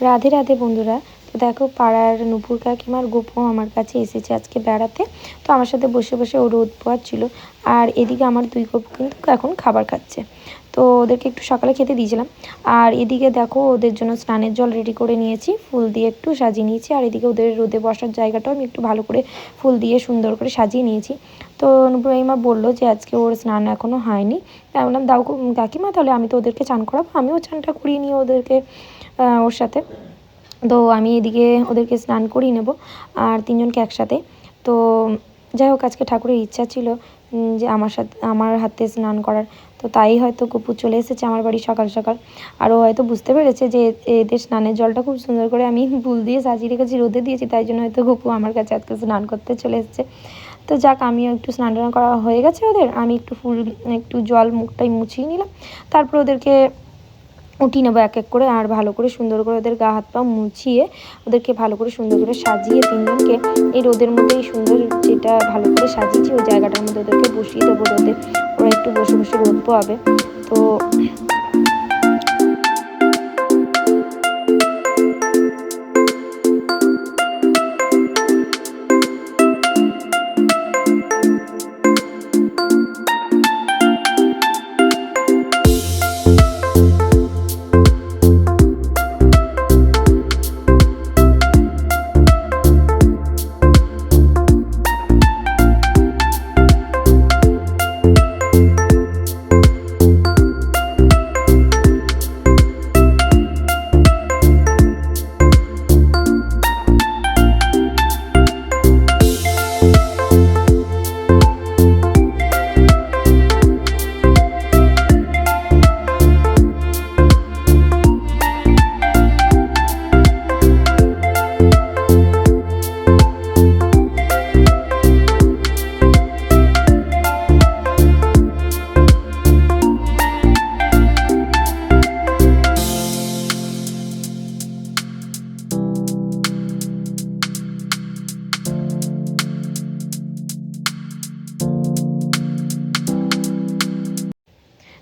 রাধে রাধে বন্ধুরা। তো দেখো, পাড়ার নুপুর কাকিমার গোপু আমার কাছে এসেছে আজকে বেড়াতে। তো আমার সাথে বসে বসে ও রোদ ছিল। আর এদিকে আমার দুই গপু কিন্তু এখন খাবার খাচ্ছে। তো ওদেরকে একটু সকালে খেতে দিয়েছিলাম। আর এদিকে দেখো, ওদের জন্য স্নানের জল রেডি করে নিয়েছি। ফুল দিয়ে একটু সাজিয়ে নিয়েছি। আর এদিকে ওদের রোদে বসার জায়গাটাও আমি একটু ভালো করে ফুল দিয়ে সুন্দর করে সাজিয়ে নিয়েছি। তো নুপুরাইমা বলল যে আজকে ওর স্নান এখনও হয়নি। আমি বললাম, দাও কাকিমা, তাহলে আমি তো ওদেরকে চান করাবো। আমিও চানটা করিয়ে নিয়ে ওদেরকে ওর সাথে। তো আমি এদিকে ওদেরকে স্নান করিয়ে নেব আর তিনজনকে একসাথে। তো যাই হোক, আজকে ঠাকুরের ইচ্ছা ছিল যে আমার সাথে, আমার হাতে স্নান করার। তো তাই হয়তো কুপু চলে এসেছে আমার বাড়ি সকাল সকাল। আর ও হয়তো বুঝতে পেরেছে যে এদের স্নানের জলটা খুব সুন্দর করে আমি ফুল দিয়ে সাজিয়ে রেখেছি, রোদে দিয়েছি। তাই জন্য হয়তো গপু আমার কাছে আজকে স্নান করতে চলে এসেছে। তো যাক, আমিও একটু স্নান টান করা হয়ে গেছে ওদের। আমি একটু ফুল, একটু জল মুখটাই মুছিয়ে নিলাম। তারপর ওদেরকে উঠিয়ে নেব এক এক করে, আর ভালো করে সুন্দর করে ওদের গা হাত পা মুছিয়ে ওদেরকে ভালো করে সুন্দর করে সাজিয়ে তিনজনকে এই রোদের মধ্যেই সুন্দর যেটা ভালো করে সাজিয়েছি, ওই জায়গাটার মধ্যে ওদেরকে বসিয়ে দেবো রোদে। ওরা একটু বসে বসে রোদ পোয়াবে। তো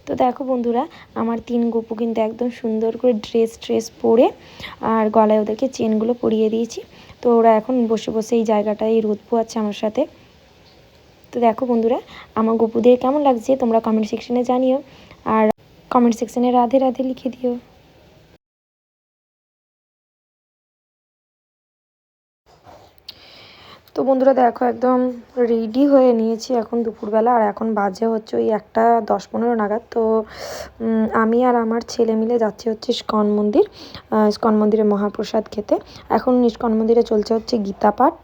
তো দেখো বন্ধুরা, আমার তিন গপু কিন্তু একদম সুন্দর করে ড্রেস ট্রেস পরে আর গলায় ওদেরকে চেনগুলো পরিয়ে দিয়েছি। তো ওরা এখন বসে বসে এই জায়গাটায় রোদ পোয়াচ্ছে আমার সাথে। তো দেখো বন্ধুরা, আমার গপুদের কেমন লাগছে তোমরা কমেন্ট সেকশনে জানিও। আর কমেন্ট সেকশনে রাধে রাধে লিখে দিও। তো বন্ধুরা দেখো, একদম রেডি হয়ে নিয়েছি এখন দুপুরবেলা। আর এখন বাজে হচ্ছে ওই একটা দশ পনেরো নাগাদ। তো আমি আর আমার ছেলে মিলে যাচ্ছি হচ্ছে ইস্কন মন্দির ইস্কন মন্দিরে মহাপ্রসাদ খেতে। এখন ইস্কন মন্দিরে চলছে হচ্ছে গীতা পাঠ।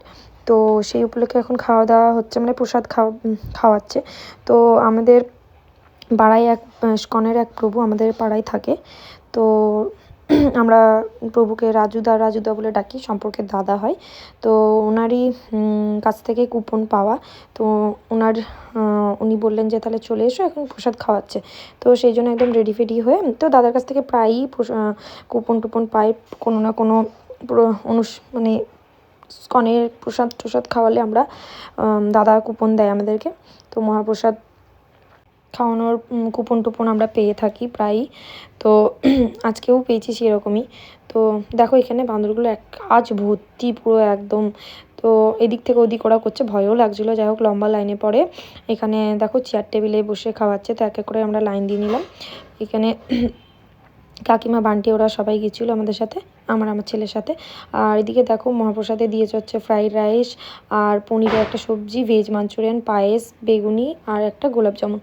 তো সেই উপলক্ষে এখন খাওয়া দাওয়া হচ্ছে মানে প্রসাদ খাওয়া খাওয়াচ্ছে। তো আমাদের পাড়ায় এক ইস্কনের এক প্রভু আমাদের পাড়ায় থাকে। তো আমরা প্রভুকে রাজুদা রাজুদা বলে ডাকি, সম্পর্কে দাদা হয়। তো ওনারই কাছ থেকে কুপন পাওয়া। তো ওনার উনি বললেন যে, তাহলে চলে এসো, এখন প্রসাদ খাওয়াচ্ছে। তো সেই জন্য একদম রেডি ফেডি হয়ে, তো দাদার কাছ থেকে প্রায়ই কুপন টুপন পাই। কোনো না কোনো অনুষ মানে স্কনের প্রসাদ টসাদ খাওয়ালে আমরা দাদা কুপন দেয় আমাদেরকে। তো মহাপ্রসাদ খাওয়ানোর কুপন টুপন আমরা পেয়ে থাকি প্রায়ই। তো আজকেও পেয়েছি সেরকমই। তো দেখো এখানে বান্দরগুলো এক কাজ ভর্তি পুরো একদম। তো এদিক থেকে ওদিক ওরা করছে, ভয়ও লাগছিল। যাই হোক, লম্বা লাইনে পড়ে। এখানে দেখো চেয়ার টেবিলে বসে খাওয়াচ্ছে, তো এক এক করে আমরা লাইন দিয়ে নিলাম। এখানে কাকিমা, বান্টি, ওরা সবাই গেছিল আমাদের সাথে, আমার আমার ছেলের সাথে। আর এদিকে দেখো মহাপ্রসাদে দিয়েছে হচ্ছে ফ্রাইড রাইস আর পনিরের একটা সবজি ভেজ মাঞ্চুরিয়ান পায়েস, বেগুনি, আর একটা গোলাপ জামুন।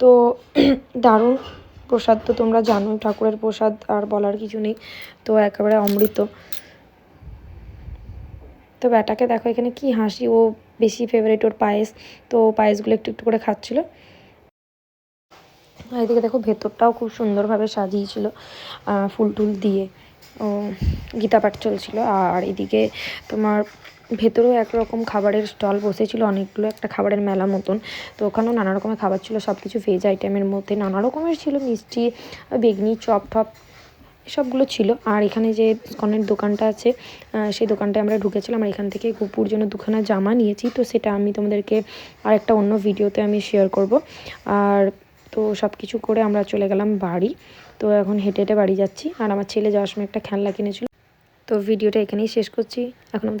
তো দারুণ প্রসাদ তো তোমরা জানো ঠাকুরের প্রসাদ আর বলার কিছু নেই, তো একেবারে অমৃত। তো ব্যাটাকে দেখো এখানে কি হাসি, ও বেশি ফেভারিট ওর পায়েস, তো পায়েসগুলো একটু একটু করে খাচ্ছিলো। এদিকে দেখো ভেতরটাও খুব সুন্দরভাবে সাজিয়েছিল ফুল টুল দিয়ে, ও গীতা পাঠ চলছিল। আর এদিকে তোমার ভেতরেও একরকম খাবারের স্টল বসেছিল, অনেকগুলো একটা খাবারের মেলা মতন। তো ওখানেও নানা রকমের খাবার ছিল সব কিছু ভেজ আইটেমের মধ্যে নানা রকমের ছিল, মিষ্টি, বেগনি, চপ টপ সবগুলো ছিল। আর এখানে যে কনের দোকানটা আছে সেই দোকানটায় আমরা ঢুকেছিলাম। আর এখান থেকে গোপুর জন্য দুখানা জামা নিয়েছি। তো সেটা আমি তোমাদেরকে আর একটা অন্য ভিডিওতে আমি শেয়ার করব। আর তো সব কিছু করে আমরা চলে গেলাম বাড়ি। তো এখন হেঁটে হেঁটে বাড়ি যাচ্ছি। আর আমার ছেলে যাওয়ার সময় একটা খেলনা কিনেছিল। তো ভিডিওটা এখানেই শেষ করছি। এখন আমাদের